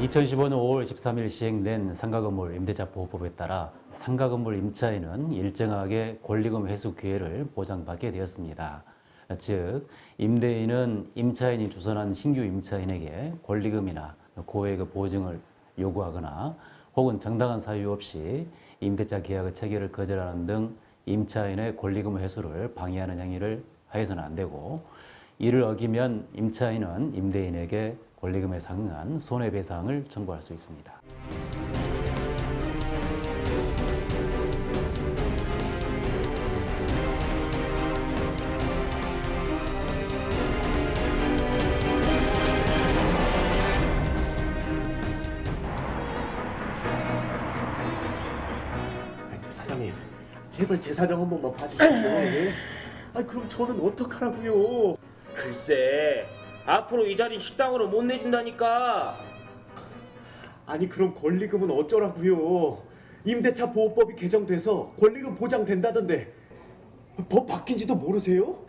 2015년 5월 13일 시행된 상가건물 임대차 보호법에 따라 상가건물 임차인은 일정하게 권리금 회수 기회를 보장받게 되었습니다. 즉 임대인은 임차인이 주선한 신규 임차인에게 권리금이나 고액의 보증을 요구하거나 혹은 정당한 사유 없이 임대차 계약의 체결을 거절하는 등 임차인의 권리금 회수를 방해하는 행위를 하여서는 안 되고 이를 어기면 임차인은 임대인에게 권리금에 상응한 손해배상을 청구할 수 있습니다. 사장님, 제발 제 사정 한 번만 봐주십시오. 예? 아, 그럼 저는 어떡하라고요? 글쎄 앞으로 이 자리 식당으로 못 내준다니까 아니, 그럼 권리금은 어쩌라고요? 임대차 보호법이 개정돼서 권리금 보장된다던데 법 바뀐지도 모르세요?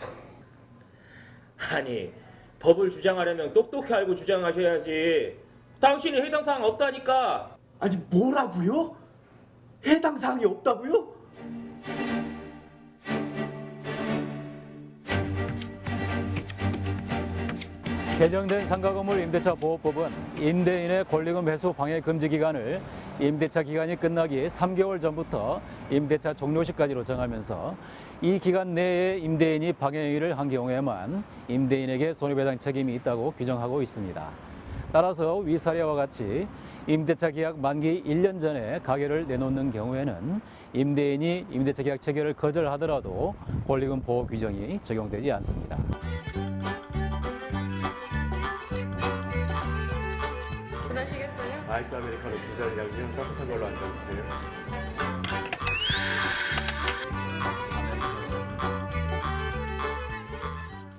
아니 법을 주장하려면 똑똑히 알고 주장하셔야지 당신이 해당 사항 없다니까 아니, 뭐라고요? 해당 사항이 없다고요? 개정된 상가건물 임대차 보호법은 임대인의 권리금 회수 방해 금지 기간을 임대차 기간이 끝나기 3개월 전부터 임대차 종료 시까지로 정하면서 이 기간 내에 임대인이 방해 행위를 한 경우에만 임대인에게 손해배상 책임이 있다고 규정하고 있습니다. 따라서 위 사례와 같이 임대차 계약 만기 1년 전에 가게를 내놓는 경우에는 임대인이 임대차 계약 체결을 거절하더라도 권리금 보호 규정이 적용되지 않습니다. 아이스 아메리카노 두 잔이랑요. 따뜻한 걸로 한잔 주세요.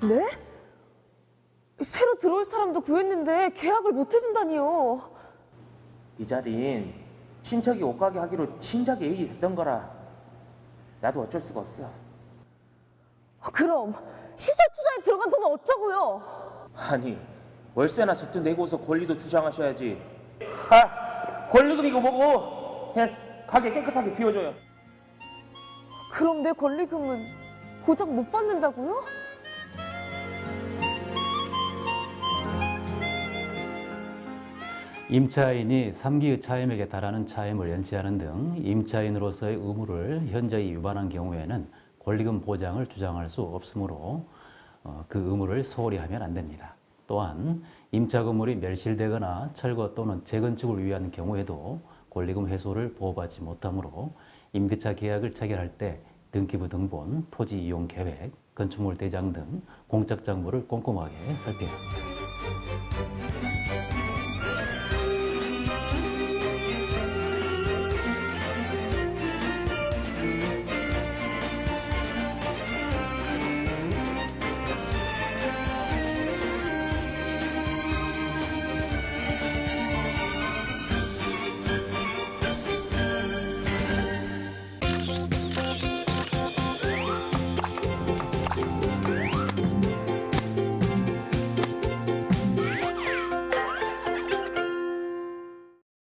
네? 새로 들어올 사람도 구했는데 계약을 못 해준다니요. 이 자리인 친척이 옷가게 하기로 친작이 얘기했던 거라 나도 어쩔 수가 없어 그럼 시설 투자에 들어간 돈은 어쩌고요? 아니 월세나 세트 내고서 권리도 주장하셔야지 아 권리금 이거 뭐고 그냥 가게 깨끗하게 비워줘요 그럼 내 권리금은 보장 못 받는다고요? 임차인이 3기의 차임액에 달하는 차임을 연체하는 등 임차인으로서의 의무를 현저히 위반한 경우에는 권리금 보장을 주장할 수 없으므로 어, 그 의무를 소홀히 하면 안 됩니다. 또한 임차 건물이 멸실되거나 철거 또는 재건축을 위한 경우에도 권리금 회수를 보호받지 못하므로 임대차 계약을 체결할 때 등기부 등본, 토지 이용 계획, 건축물 대장 등 공적 정보를 꼼꼼하게 살펴야 합니다.